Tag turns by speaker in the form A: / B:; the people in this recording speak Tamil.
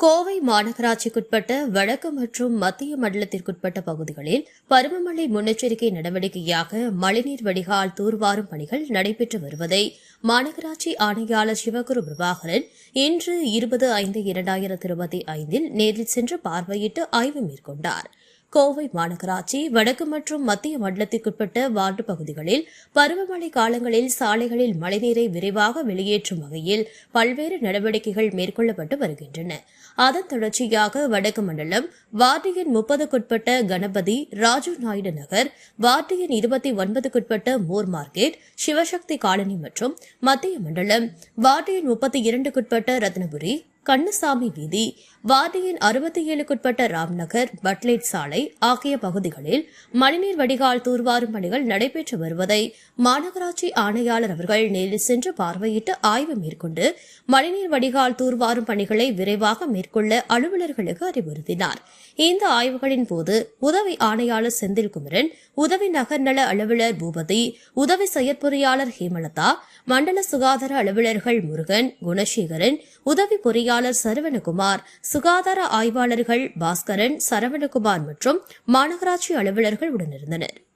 A: கோவை மாநகராட்சிக்குட்பட்ட வடக்கு மற்றும் மத்திய மண்டலத்திற்குட்பட்ட பகுதிகளில் பருவமழை முன்னெச்சரிக்கை நடவடிக்கையாக மழைநீர் வடிகால் தூர்வாரும் பணிகள் நடைபெற்று வருவதை மாநகராட்சி ஆணையாளர் சிவகுரு பிரபாகரன் இன்று இருபது ஐந்து இரண்டாயிரத்து இருபத்தி ஐந்தில் நேரில் சென்று பார்வையிட்டு ஆய்வு மேற்கொண்டார். கோவை மாநகராட்சி வடக்கு மற்றும் மத்திய மண்டலத்திற்குட்பட்ட வார்டு பகுதிகளில் பருவமழை காலங்களில் சாலைகளில் மழைநீரை விரைவாக வெளியேற்றும் வகையில் பல்வேறு நடவடிக்கைகள் மேற்கொள்ளப்பட்டு வருகின்றன. அதன் தொடர்ச்சியாக வடக்கு மண்டலம் வார்டு எண் முப்பதுக்குட்பட்ட கணபதி ராஜு நாயுடு நகர் வார்டு எண் இருபத்தி ஒன்பதுக்குட்பட்ட மோர் மார்க்கெட் சிவசக்தி காலனி மற்றும் மத்திய மண்டலம் வார்டு எண் முப்பத்தி இரண்டுக்குட்பட்ட ரத்னபுரி கண்ணசாமி வீதி வார்டு அறுபத்தி ஏழுக்குட்பட்ட ராம்நகர் பட்லேட் சாலை ஆகிய பகுதிகளில் மழைநீர் வடிகால் தூர்வாரும் பணிகள் நடைபெற்று வருவதை மாநகராட்சி ஆணையாளர் அவர்கள் நேரில் சென்று பார்வையிட்டு ஆய்வு மேற்கொண்டு மழைநீர் வடிகால் தூர்வாரும் பணிகளை விரைவாக மேற்கொள்ள அலுவலர்களுக்கு அறிவுறுத்தினார். இந்த ஆய்வுகளின் போது உதவி ஆணையாளர் செந்தில்குமரன் உதவி நகர்நல அலுவலர் பூபதி உதவி செயற்பொறியாளர் ஹேமலதா மண்டல சுகாதார அலுவலர்கள் முருகன் குணசேகரன் உதவி பொறியாளர் சரவணகுமார் சுகாதார ஆய்வாளர்கள் பாஸ்கரன் சரவணகுமார் மற்றும் மாநகராட்சி அலுவலர்கள் உடனிருந்தனர்.